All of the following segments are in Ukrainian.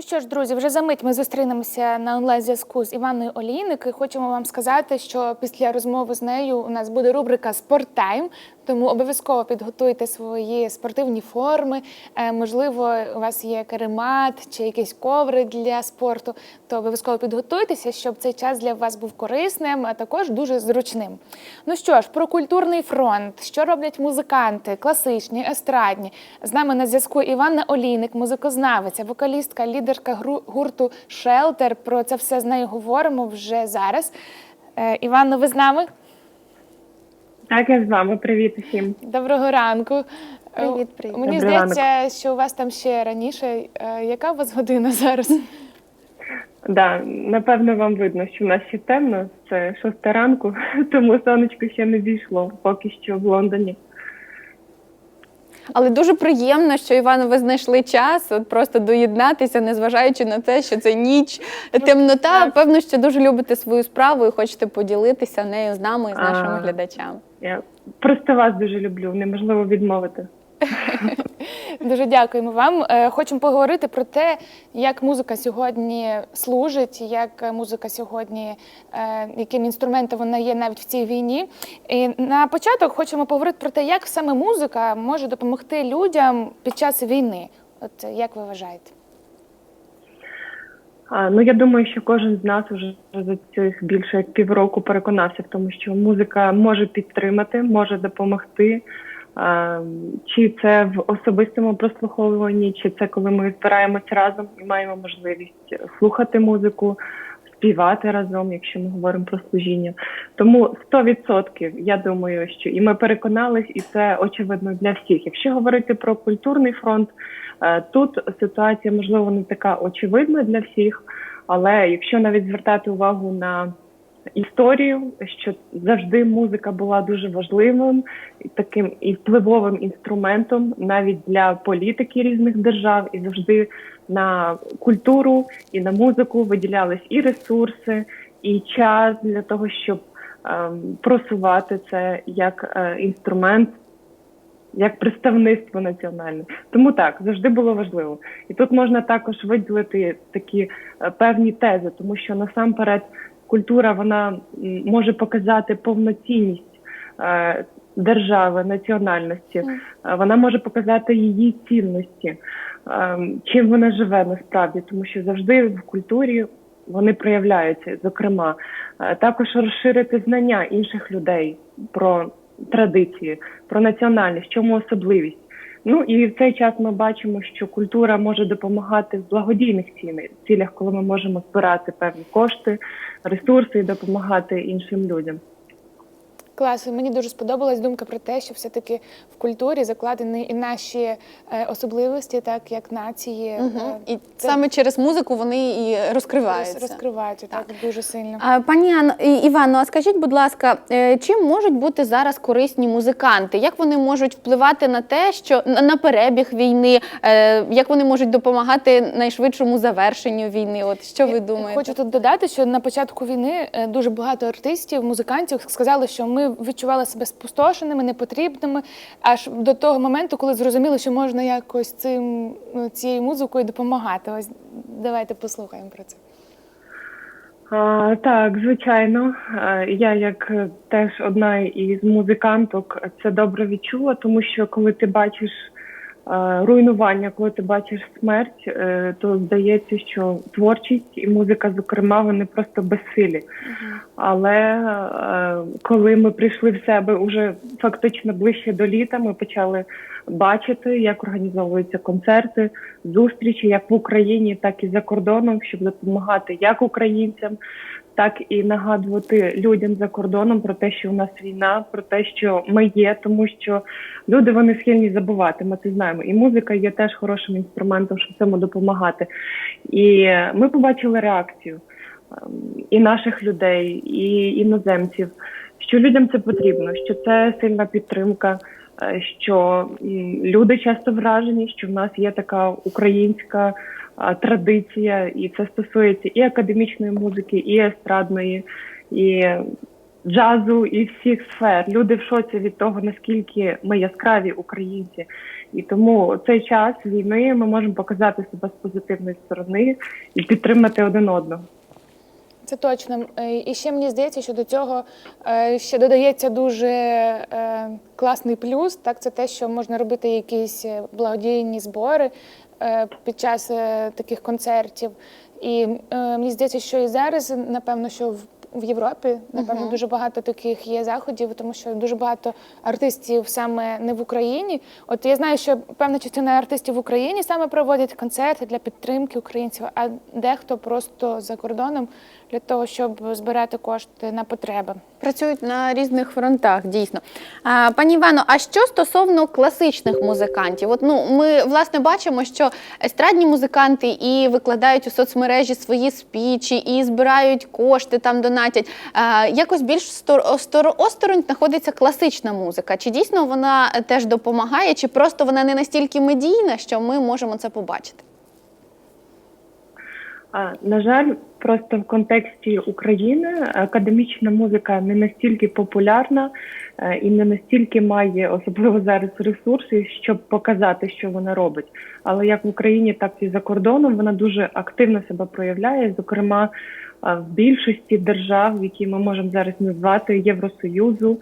Ну що ж, друзі, вже за мить ми зустрінемося на онлайн-зв'язку з Іваною Олійник і хочемо вам сказати, що після розмови з нею у нас буде рубрика Спорттайм. Тому обов'язково підготуйте свої спортивні форми. Е, можливо, у вас є каремат чи якісь коври для спорту, то обов'язково підготуйтеся, щоб цей час для вас був корисним, а також дуже зручним. Ну що ж, про культурний фронт, що роблять музиканти, класичні, естрадні. З нами на зв'язку Іванна Олійник, музикознавиця, вокалістка, лідерка гурту Шелтер. Про це все з нею говоримо вже зараз. Е, Іванно, ви з нами? Так, я з вами. Привіт усім. Доброго ранку. Привіт, Е, привіт. Мені Добрий здається, що у вас там ще раніше. Е, Яка у вас година зараз? Да, напевно, вам видно, що в нас ще темно. Це шоста ранку, тому сонечко ще не дійшло поки що в Лондоні. Але дуже приємно, що Івано, ви знайшли час от просто доєднатися, незважаючи на те, що це ніч, темнота. Певно, що дуже любите свою справу і хочете поділитися нею з нами і з нашими А. глядачами. Я просто вас дуже люблю. Неможливо відмовити. Дуже дякуємо вам. Е, Хочемо поговорити про те, як музика сьогодні служить, як музика сьогодні, е, яким інструментом вона є навіть в цій війні. І на початок хочемо поговорити про те, як саме музика може допомогти людям під час війни. От як ви вважаєте? Ну я думаю, що кожен з нас уже за цих більше як півроку переконався в тому, що музика може підтримати, може допомогти. Чи це в особистому прослуховуванні, чи це коли ми збираємось разом і маємо можливість слухати музику, співати разом, якщо ми говоримо про служіння. Тому 100% я думаю, що і ми переконались, і це очевидно для всіх. Якщо говорити про культурний фронт, тут ситуація можливо не така очевидна для всіх, але якщо навіть звертати увагу на історію, що завжди музика була дуже важливим таким і впливовим інструментом навіть для політики різних держав, і завжди на культуру і на музику виділялись і ресурси, і час для того, щоб ем, просувати це як е, інструмент. Як представництво національне, тому так завжди було важливо, і тут можна також виділити такі е, певні тези, тому що насамперед культура вона може показати повноцінність е, держави, національності, Е, вона може показати її цінності, чим вона живе насправді, тому що завжди в культурі вони проявляються. Зокрема, також розширити знання інших людей про традиції, про національність, в чому особливість. Ну і в цей час ми бачимо, що культура може допомагати в благодійних цілях, коли ми можемо збирати певні кошти, ресурси і допомагати іншим людям. Клас, мені дуже сподобалась думка про те, що все-таки в культурі закладені і наші е, особливості, так як нації, Угу. І це саме через музику вони і роз- розкриваються. розкриваються так. дуже сильно. А, Пані Івано, а скажіть, будь ласка, е, чим можуть бути зараз корисні музиканти? Як вони можуть впливати на те, що на перебіг війни, е, як вони можуть допомагати найшвидшому завершенню війни? От що ви думаєте? Хочу тут додати, що на початку війни дуже багато артистів, музикантів сказали, що ми відчували себе спустошеними, непотрібними, аж до того моменту, коли зрозуміли, що можна якось цим ну, цією музикою допомагати. Ось давайте послухаємо про це. А, так, звичайно. Я, як е, теж одна із музиканток, це добре відчула, тому що коли ти бачиш руйнування, коли ти бачиш смерть, е, то здається, що творчість і музика, зокрема, вони просто безсилі. Але е, коли ми прийшли в себе уже фактично ближче до літа, ми почали бачити, як організовуються концерти, зустрічі як в Україні, так і за кордоном, щоб допомагати як українцям, так і нагадувати людям за кордоном про те, що у нас війна, про те, що ми є, тому що люди вони схильні забувати. Ми це знаємо. І музика є теж хорошим інструментом, щоб цьому допомагати. І ми побачили реакцію ем, і наших людей, і іноземців, що людям це потрібно, що це сильна підтримка. Е, Що люди часто вражені, що в нас є така українська традиція, і це стосується і академічної музики, і естрадної, і джазу і всіх сфер. Люди в шоці від того, наскільки ми яскраві українці. І тому цей час війни ми можемо показати себе з позитивної сторони і підтримати один одного. Це точно. Е, І ще мені здається, що до цього е, ще додається дуже е, класний плюс. Так, це те, що можна робити якісь благодійні збори під час таких концертів. І мені здається, що і зараз, напевно, що в. В Європі напевно дуже багато таких є заходів, тому що дуже багато артистів саме не в Україні. От я знаю, що певна частина артистів в Україні саме проводять концерти для підтримки українців, а дехто просто за кордоном для того, щоб збирати кошти на потреби. Працюють на різних фронтах, дійсно. А, пані Івано, а що стосовно класичних музикантів? От ну ми власне бачимо, що естрадні музиканти і викладають у соцмережі свої спічі, і збирають кошти там донатять. А, якось більш стор- осторонь знаходиться класична музика. Чи дійсно вона теж допомагає, чи просто вона не настільки медійна, що ми можемо це побачити? А, На жаль, просто в контексті України академічна музика не настільки популярна е, і не настільки має, особливо зараз, ресурси, щоб показати, що вона робить. Але як в Україні, так і за кордоном вона дуже активно себе проявляє. Зокрема, е, в більшості держав, які ми можемо зараз назвати Євросоюзу.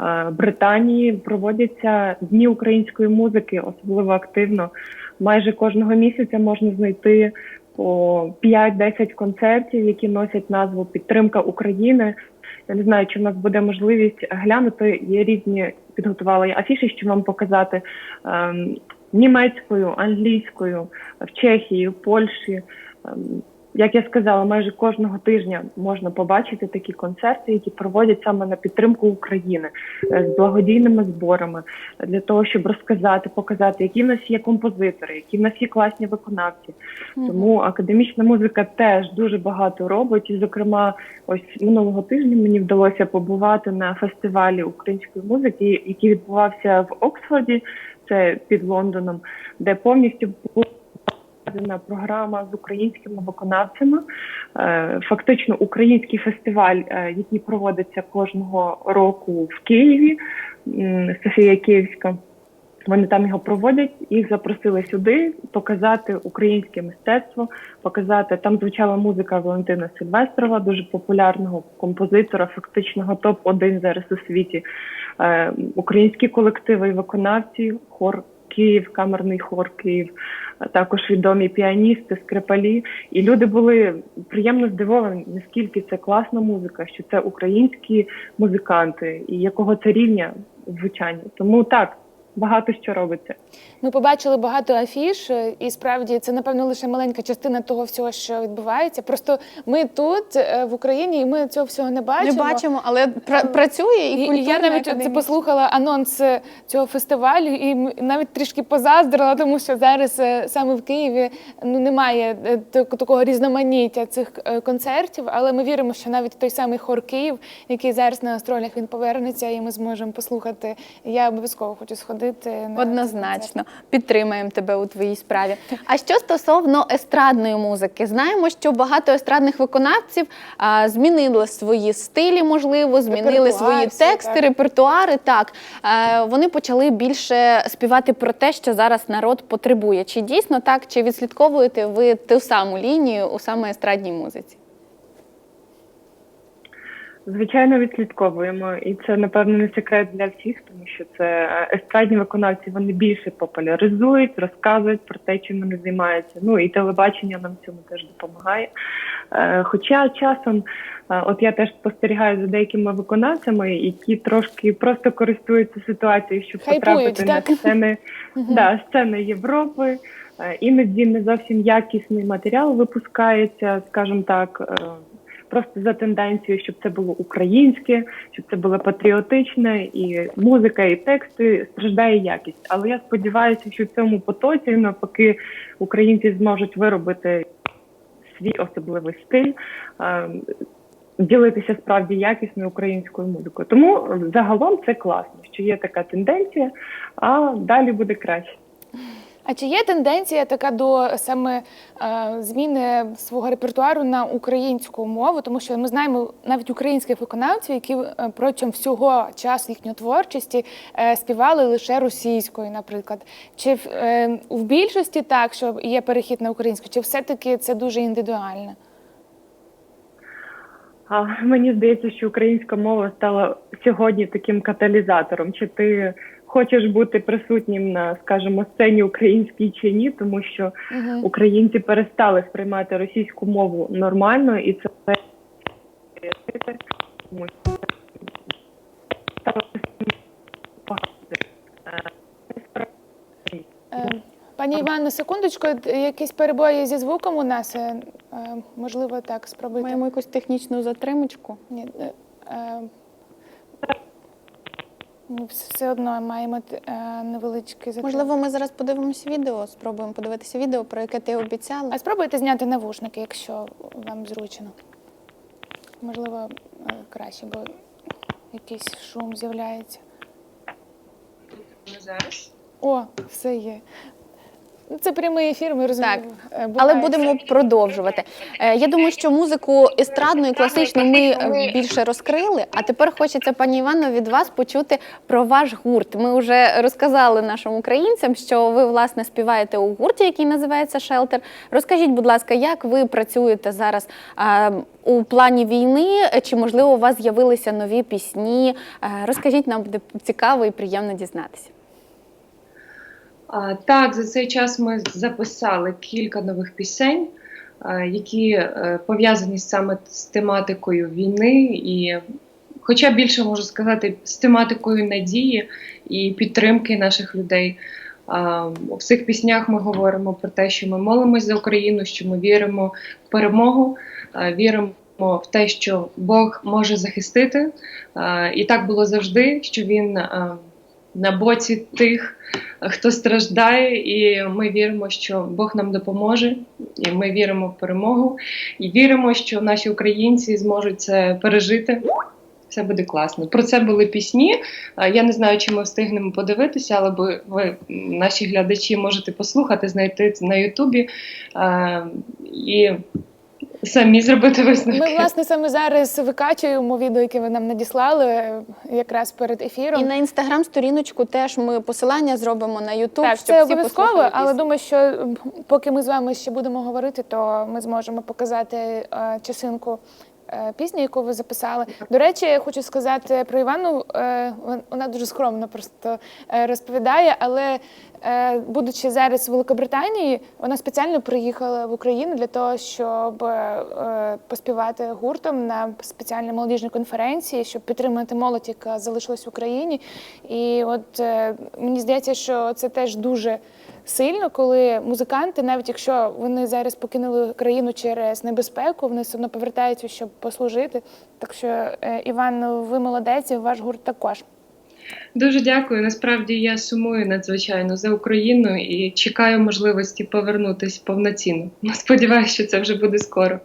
е, Британії проводяться дні української музики, особливо активно. Майже кожного місяця можна знайти по 5-10 концертів, які носять назву Підтримка України. Я не знаю, чи в нас буде можливість глянути. Є різні підготувала я афіші, що вам показати ем, німецькою, англійською, в Чехії, Польщі. Ем, як я сказала, майже кожного тижня можна побачити такі концерти, які проводять саме на підтримку України е, з благодійними зборами для того, щоб розказати, показати, які в нас є композитори, які в нас є класні виконавці. Тому академічна музика теж дуже багато робить. І, зокрема, ось минулого тижня мені вдалося побувати на фестивалі української музики, який відбувався в Оксфорді, це під Лондоном, де повністю була проведена програма з українськими виконавцями. Е, Фактично, український фестиваль, е, який проводиться кожного року в Києві, Софія Київська. Вони там його проводять, їх запросили сюди показати українське мистецтво, показати там звучала музика Валентина Сильвестрова, дуже популярного композитора, фактичного топ 1 зараз у світі. Е, українські колективи і виконавці, хор Київ, камерний хор Київ, також відомі піаністи, скрипалі. І люди були приємно здивовані, наскільки це класна музика, що це українські музиканти, і якого це рівня звучання. Тому так багато що робиться. Ми побачили багато афіш, е, і справді це напевно лише маленька частина того всього, що відбувається. Просто ми тут е, в Україні, і ми цього всього не бачимо. Не бачимо, але пра- працює і, І, і я навіть це послухала анонс е, цього фестивалю, і навіть трішки позаздрила, тому що зараз е, саме в Києві ну немає е, такого різноманіття цих е, концертів. Але ми віримо, що навіть той самий хор Київ, який зараз на астролях, він повернеться, і ми зможемо послухати. Я обов'язково хочу сходити на цей концерт. Однозначно підтримаємо тебе у твоїй справі. А що стосовно естрадної музики, знаємо, що багато естрадних виконавців а, змінили свої стилі, можливо, змінили Репертуар свої тексти, так. репертуари. Так Е, вони почали більше співати про те, що зараз народ потребує. Чи дійсно так, чи відслідковуєте ви ту саму лінію у саме естрадній музиці? Звичайно, відслідковуємо, і це напевно не секрет для всіх, тому що це е, естрадні виконавці. Вони більше популяризують, розказують про те, чим вони займаються. Ну і телебачення нам в цьому теж допомагає. Е, Хоча часом, е, от я теж спостерігаю за деякими виконавцями, які трошки просто користуються ситуацією, щоб Хайпують, потрапити так? на сцени, да, сцени Європи. Іноді не зовсім якісний матеріал випускається, скажімо так. Просто за тенденцією, щоб це було українське, щоб це було патріотичне, і музика, і тексти страждає якість. Але я сподіваюся, що в цьому потоці навпаки українці зможуть виробити свій особливий стиль. е, Ділитися справді якісною українською музикою. Тому загалом це класно, що є така тенденція, а далі буде краще. А чи є тенденція така до саме е, зміни свого репертуару на українську мову? Тому що ми знаємо навіть українських виконавців, які е, протягом всього часу їхньої творчості е, співали лише російською, наприклад. Чи в, е, в більшості так, що є перехід на українську, чи все-таки це дуже індивідуально? А мені здається, що українська мова стала сьогодні таким каталізатором. Чи ти хочеш бути присутнім на, скажімо, сцені українській чи ні, тому що Угу. українці перестали сприймати російську мову нормально, і це тому що Е, Пані Івано, секундочку, якісь перебої зі звуком у нас. Е, е, Можливо, так спробуйте. Маємо якусь технічну затримочку. Ні, все одно маємо е, невеличкий затримок. Можливо, ми зараз подивимося відео, спробуємо подивитися відео, про яке ти обіцяла. А спробуйте зняти навушники, якщо вам зручно. Можливо, е, краще, бо якийсь шум з'являється. зараз. О, все є. Це прямий ефір, ми розуміємо. е, Але будемо продовжувати. Е, Я думаю, що музику естрадну і класичну ми е, більше розкрили. А тепер хочеться, пані Івано, від вас почути про ваш гурт. Ми вже розказали нашим українцям, що ви власне співаєте у гурті, який називається Шелтер. Розкажіть, будь ласка, як ви працюєте зараз у плані війни? Чи можливо у вас з'явилися нові пісні? Розкажіть, нам буде цікаво і приємно дізнатися. Так, за цей час ми записали кілька нових пісень, які е, пов'язані саме з тематикою війни, і, хоча більше можу сказати, з тематикою надії і підтримки наших людей. У всіх піснях ми говоримо про те, що ми молимось за Україну, що ми віримо в перемогу, віримо в те, що Бог може захистити. І так було завжди, що він на боці тих, хто страждає, і ми віримо, що Бог нам допоможе, і ми віримо в перемогу, і віримо, що наші українці зможуть це пережити. Все буде класно. Про це були пісні. Я не знаю, чи ми встигнемо подивитися, але ви, наші глядачі, можете послухати, знайти на Ютубі і самі зробити висновки. Ми, власне, саме зараз викачуємо відео, яке ви нам надіслали е, якраз перед ефіром. І на інстаграм-сторіночку теж ми посилання зробимо на Ютуб. Так, щоб це обов'язково, але думаю, що поки ми з вами ще будемо говорити, то ми зможемо показати е, частинку е, пісні, яку ви записали. До речі, я хочу сказати про Івану. е, Вона дуже скромно просто е, розповідає, але будучи зараз в Великобританії, вона спеціально приїхала в Україну для того, щоб поспівати гуртом на спеціальній молодіжній конференції, щоб підтримати молодь, яка залишилась в Україні. І от мені здається, що це теж дуже сильно, коли музиканти, навіть якщо вони зараз покинули країну через небезпеку, вони все одно повертаються, щоб послужити. Так що, е, Іван, ви молодець, і ваш гурт також. Дуже дякую. Насправді я сумую надзвичайно за Україну і чекаю можливості повернутися повноцінно. Сподіваюся, що це вже буде скоро.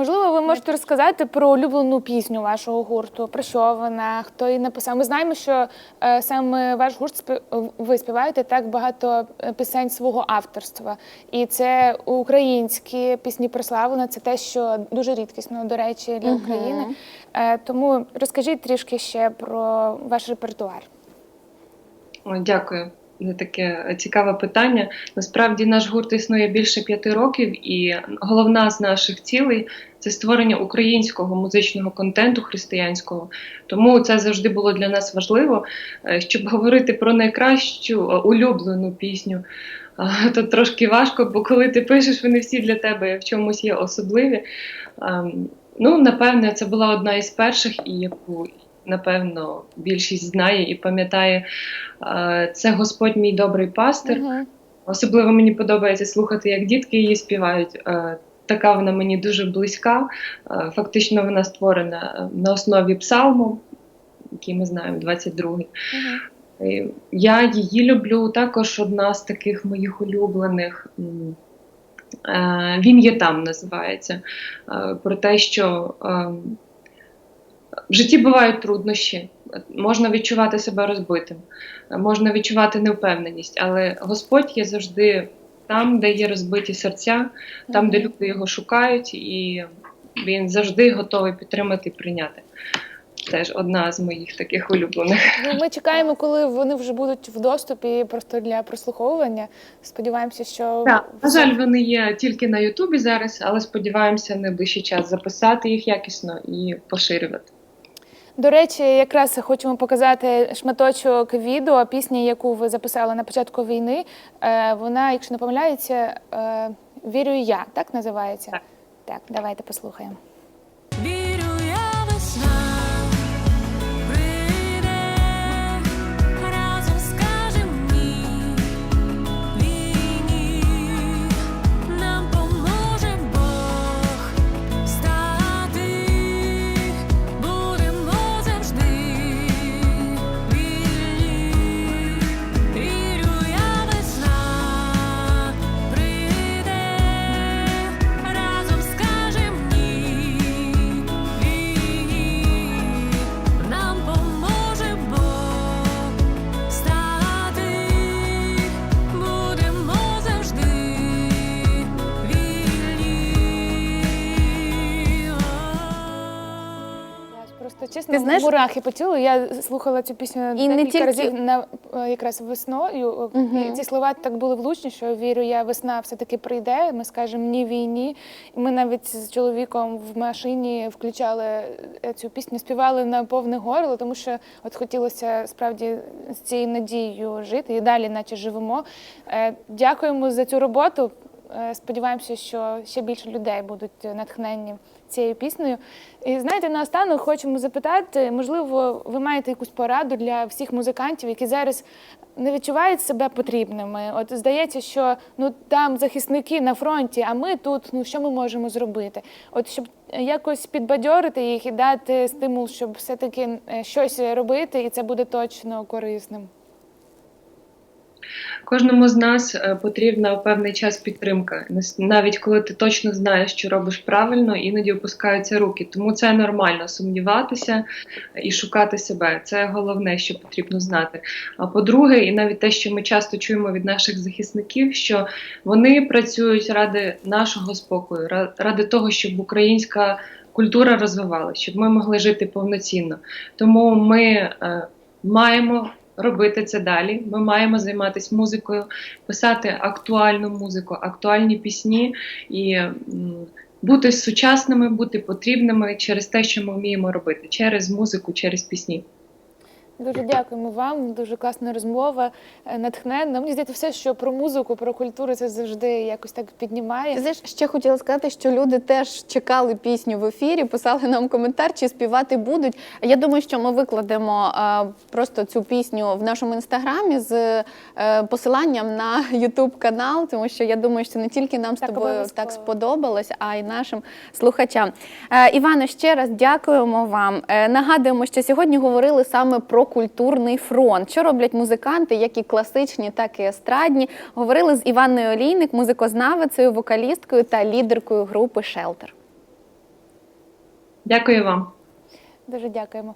Можливо, ви можете розказати про улюблену пісню вашого гурту, про що вона, хто її написав. Ми знаємо, що е, саме ваш гурт спі- ви співаєте так багато е, пісень свого авторства, і це українські пісні прославлено. Це те, що дуже рідкісно, до речі, для. України. Е, тому розкажіть трішки ще про ваш репертуар. О, дякую за таке цікаве питання. Насправді наш гурт існує більше п'яти років, і головна з наших цілей це створення українського музичного контенту християнського. Тому це завжди було для нас важливо, Е, щоб говорити про найкращу е, улюблену пісню. То трошки важко, бо коли ти пишеш, вони всі для тебе в чомусь є особливі. Ем, Ну, напевне, це була одна із перших, і яку, напевно, більшість знає і пам'ятає. Е, Це Господь мій добрий пастир. Мгм. Особливо мені подобається слухати, як дітки її співають. Е, Така вона мені дуже близька. Е, Фактично, вона створена на основі псалму, який ми знаємо, 22-й. Мгм. Е, Я її люблю. Також одна з таких моїх улюблених. Він є там називається. Про те, що ем, в житті бувають труднощі, можна відчувати себе розбитим, можна відчувати невпевненість, але Господь є завжди там, де є розбиті серця, там, де люди його шукають, і він завжди готовий підтримати і прийняти. Теж одна з моїх таких улюблених. Ну, ми чекаємо, коли вони вже будуть в доступі просто для прослуховування. Сподіваємося, що Так, на жаль, вони є тільки на Ютубі зараз, але сподіваємося найближчий час записати їх якісно і поширювати. До речі, якраз хочемо показати шматочок відео пісні, яку ви записали на початку війни. Е, Вона, якщо не помиляється, е, вірю я, так називається? Так. Так, давайте послухаємо. Ти знаєш- мурахи по тілу. Я слухала цю пісню І не декілька тільки- разів на е, якраз весною. Мгм. І ці слова так були влучні, що вірю, я весна все-таки прийде. Ми скажемо ні війні. І ми навіть з чоловіком в машині включали е, цю пісню, співали на повне горло, тому що от хотілося справді з цією надією жити і далі, наче живемо. Дякуємо за цю роботу. Е, Сподіваємося, що ще більше людей будуть натхненні цією піснею. І знаєте, наостанок хочемо запитати, можливо, ви маєте якусь пораду для всіх музикантів, які зараз не відчувають себе потрібними. От здається, що ну там захисники на фронті, а ми тут. Ну що ми можемо зробити? От щоб якось підбадьорити їх і дати стимул, щоб все-таки е, щось робити, і це буде точно корисним. Кожному з нас е, потрібна певний час підтримка. Навіть коли ти точно знаєш, що робиш правильно, іноді опускаються руки. Тому це нормально сумніватися і шукати себе. Це головне, що потрібно знати. А по-друге, і навіть те, що ми часто чуємо від наших захисників, що вони працюють ради нашого спокою, ради того, щоб українська культура розвивалася, щоб ми могли жити повноцінно. Тому ми е, маємо робити це далі. Ми маємо займатися музикою, писати актуальну музику, актуальні пісні і бути сучасними, бути потрібними через те, що ми вміємо робити, через музику, через пісні. Дуже дякуємо вам. Дуже класна розмова, е, натхненна. Мені здається, все, що про музику, про культуру, це завжди якось так піднімає. Знаєш, ще хотіла сказати, що люди теж чекали пісню в ефірі, писали нам коментар, чи співати будуть. Я думаю, що ми викладемо е, просто цю пісню в нашому інстаграмі з е, посиланням на Ютуб канал, тому що я думаю, що не тільки нам з Так, тобою так сподобалось, а й нашим слухачам. Івано, ще раз дякуємо вам. Нагадуємо, що сьогодні говорили саме про культурний фронт. Що роблять музиканти, як і класичні, так і естрадні. Говорили з Іванною Олійник, музикознавицею, вокалісткою та лідеркою групи Шелтер. Дякую вам. Дуже дякуємо.